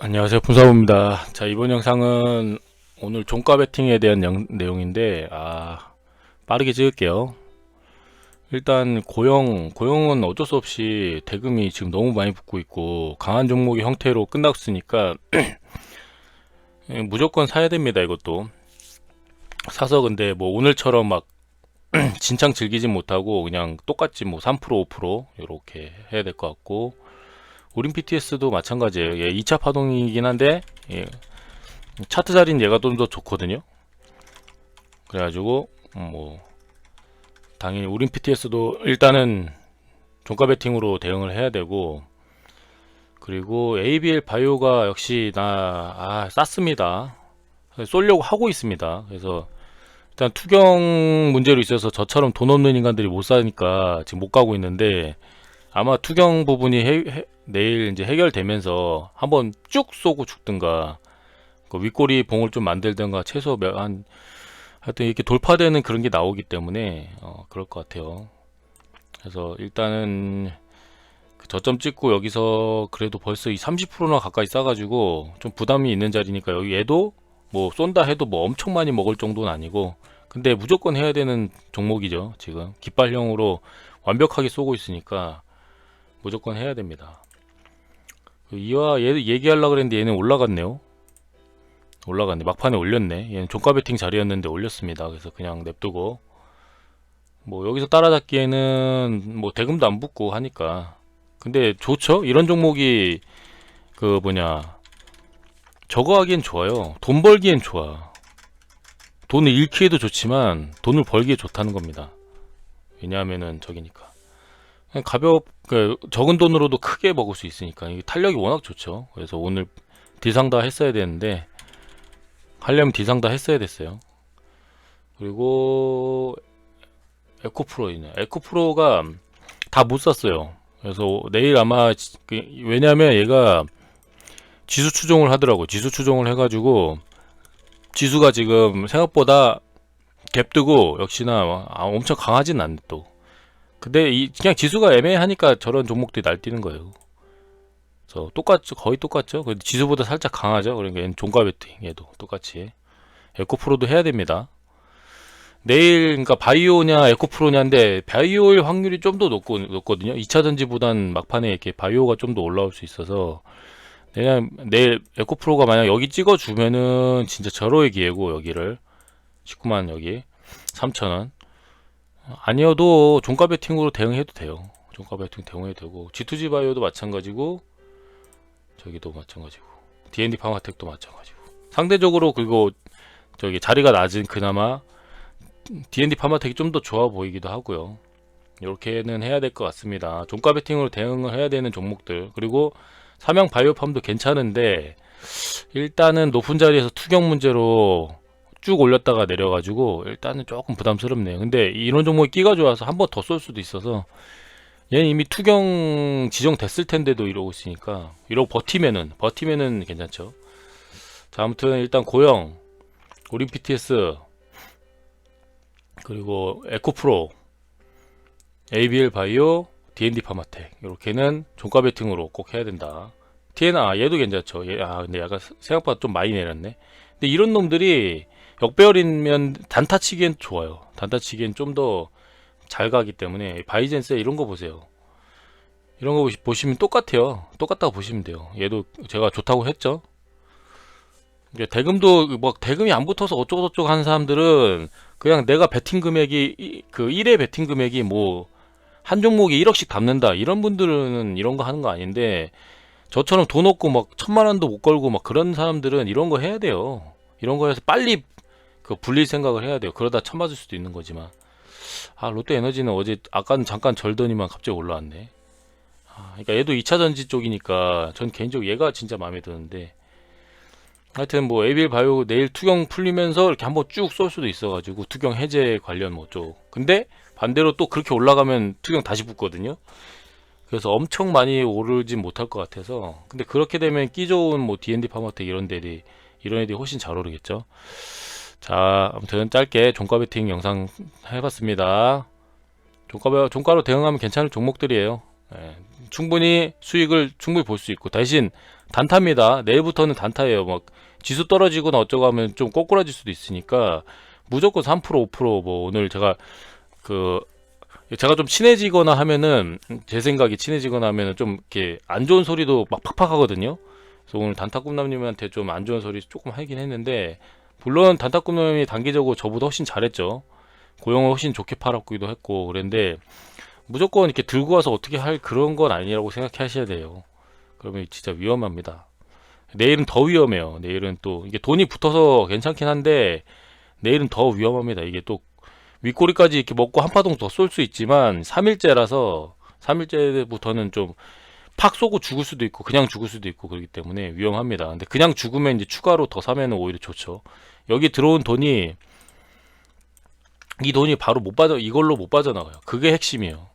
안녕하세요. 분사부입니다. 자 이번 영상은 오늘 종가 베팅에 대한 영- 내용인데 아 빠르게 찍을게요. 일단 고용 고용은 어쩔 수 없이 대금이 지금 너무 많이 붙고 있고 강한 종목의 형태로 끝났으니까 예, 무조건 사야 됩니다 이것도. 사서 근데 뭐 오늘처럼 막 진창 즐기진 못하고 그냥 똑같이 뭐 3% 5% 이렇게 해야 될 것 같고 우린 PTS도 마찬가지예요. 예, 2차 파동이긴 한데 예, 차트 자리는 얘가 좀 더 좋거든요. 그래가지고 음, 뭐 당연히 우린 PTS도 일단은 종가 베팅으로 대응을 해야 되고 그리고 ABL 바이오가 역시 나 아, 쌌습니다. 쏠려고 하고 있습니다. 그래서 일단 투경 문제로 있어서 저처럼 돈 없는 인간들이 못 사니까 지금 못 가고 있는데 아마 투경 부분이 해- 해- 내일 이제 해결되면서 한번 쭉 쏘고 죽든가 그 윗꼬리 봉을 좀 만들든가 최소 몇, 한 하여튼 이렇게 돌파되는 그런 게 나오기 때문에 어, 그럴 것 같아요. 그래서 일단은 그 저점 찍고 여기서 그래도 벌써 이 30%나 가까이 싸가지고 좀 부담이 있는 자리니까 여기 얘도 뭐 쏜다 해도 뭐 엄청 많이 먹을 정도는 아니고 근데 무조건 해야 되는 종목이죠 지금 깃발형으로 완벽하게 쏘고 있으니까 무조건 해야 됩니다. 그 이와 얘 얘기하려고 그랬는데 얘는 올라갔네요. 올라갔네. 막판에 올렸네. 얘는 종가 베팅 자리였는데 올렸습니다. 그래서 그냥 냅두고 뭐 여기서 따라잡기에는 뭐 대금도 안 붙고 하니까 근데 좋죠. 이런 종목이 그 뭐냐 저거 하기엔 좋아요. 돈 벌기엔 좋아. 돈을 잃기에도 좋지만 돈을 벌기에 좋다는 겁니다. 왜냐하면은 저기니까. 가볍 그 적은 돈으로도 크게 먹을 수 있으니까 탄력이 워낙 좋죠. 그래서 오늘 디상 다 했어야 되는데 하려면 디상 다 했어야 됐어요. 그리고 에코프로이네. 에코프로가 다 못 샀어요. 그래서 내일 아마 지- 그- 왜냐면 얘가 지수 추종을 하더라고. 지수 추종을 해가지고 지수가 지금 생각보다 갭 뜨고 역시나 아, 엄청 강하진 않네 또. 근데 이 그냥 지수가 애매하니까 저런 종목들이 날뛰는 거예요. 그래서 똑같죠, 거의 똑같죠. 근데 지수보다 살짝 강하죠. 그러니까 얘는 종가 베팅 얘도 똑같이 에코프로도 해야 됩니다. 내일 그러니까 바이오냐 에코프로냐인데 바이오일 확률이 좀 더 높고 높거든요. 2차 전지보단 막판에 이렇게 바이오가 좀 더 올라올 수 있어서 그냥 내일 에코프로가 만약 여기 찍어주면은 진짜 절호의 기회고 여기를 19만 여기 3천원 아니어도 종가 베팅으로 대응해도 돼요. 종가 베팅 대응해도 되고 G2G 바이오도 마찬가지고 저기도 마찬가지고 D&D 파마텍도 마찬가지고 상대적으로 그리고 저기 자리가 낮은 그나마 D&D 파마텍이 좀 더 좋아 보이기도 하고요. 이렇게는 해야 될 것 같습니다. 종가 베팅으로 대응을 해야 되는 종목들 그리고 삼양 바이오팜도 괜찮은데 일단은 높은 자리에서 투경 문제로 쭉 올렸다가 내려가지고 일단은 조금 부담스럽네요. 근데 이런 종목이 끼가 좋아서 한 번 더 쏠 수도 있어서 얘는 이미 투경 지정됐을 텐데도 이러고 있으니까 이러고 버티면은 버티면은 괜찮죠. 자 아무튼 일단 고영, 우린 PTS 그리고 에코프로, ABL 바이오, D&D 파마텍 이렇게는 종가 베팅으로 꼭 해야 된다. TNA 얘도 괜찮죠. 얘, 아 근데 약간 생각보다 좀 많이 내렸네. 근데 이런 놈들이 역배열이면 단타치기엔 좋아요. 단타치기엔 좀 더 잘 가기 때문에 바이젠스 이런 거 보세요. 이런 거 보시- 보시면 똑같아요. 똑같다고 보시면 돼요. 얘도 제가 좋다고 했죠. 대금도 뭐 대금이 안 붙어서 어쩌고 저쩌고 하는 사람들은 그냥 내가 베팅 금액이 이- 그 1회 베팅 금액이 뭐 한 종목에 1억씩 담는다 이런 분들은 이런 거 하는 거 아닌데 저처럼 돈 없고 막 천만 원도 못 걸고 막 그런 사람들은 이런 거 해야 돼요. 이런 거에서 빨리 그 불릴 생각을 해야 돼요. 그러다 쳐맞을 수도 있는 거지만. 아, 롯데 에너지는 어제 아까는 잠깐 절더니만 갑자기 올라왔네. 아, 그러니까 얘도 2차 전지 쪽이니까 전 개인적으로 얘가 진짜 마음에 드는데 하여튼 뭐 에빌 바이오 내일 투경 풀리면서 이렇게 한번 쭉 쏠 수도 있어가지고 투경 해제 관련 뭐 쪽. 근데 반대로 또 그렇게 올라가면 투경 다시 붙거든요. 그래서 엄청 많이 오르진 못할 것 같아서 근데 그렇게 되면 끼 좋은 뭐 D&D 파마텍 이런 데들이 이런 애들이 훨씬 잘 오르겠죠. 자, 아무튼 짧게 종가 베팅 영상 해봤습니다. 종가 종가로 대응하면 괜찮을 종목들이에요. 예, 충분히 수익을 충분히 볼 수 있고 대신 단타입니다. 내일부터는 단타예요. 막 지수 떨어지거나 어쩌고 하면 좀 꼬꾸라질 수도 있으니까 무조건 3% 5%뭐 오늘 제가 그 제가 좀 친해지거나 하면은 제 생각이 친해지거나 하면은 좀 이렇게 안 좋은 소리도 막 팍팍 하거든요. 그래서 오늘 단타 꿈남님한테 좀 안 좋은 소리 조금 하긴 했는데 물론 단타꿈남이 단기적으로 저보다 훨씬 잘했죠. 고용을 훨씬 좋게 팔았기도 했고 그런데 무조건 이렇게 들고 와서 어떻게 할 그런 건 아니라고 생각하셔야 돼요. 그러면 진짜 위험합니다. 내일은 더 위험해요. 내일은 또 이게 돈이 붙어서 괜찮긴 한데 내일은 더 위험합니다. 이게 또 윗꼬리까지 이렇게 먹고 한 파동 더 쏠 수 있지만 3일째라서 3일째부터는 좀 팍 쏘고 죽을 수도 있고 그냥 죽을 수도 있고 그렇기 때문에 위험합니다. 근데 그냥 죽으면 이제 추가로 더 사면 오히려 좋죠. 여기 들어온 돈이 이 돈이 바로 못 빠져 이걸로 못 빠져나가요. 그게 핵심이에요.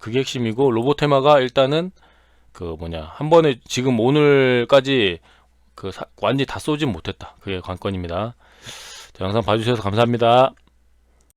그게 핵심이고 로보테마가 일단은 그 뭐냐 한 번에 지금 오늘까지 그 사- 완전히 다 쏘진 못했다. 그게 관건입니다. 자, 영상 봐주셔서 감사합니다.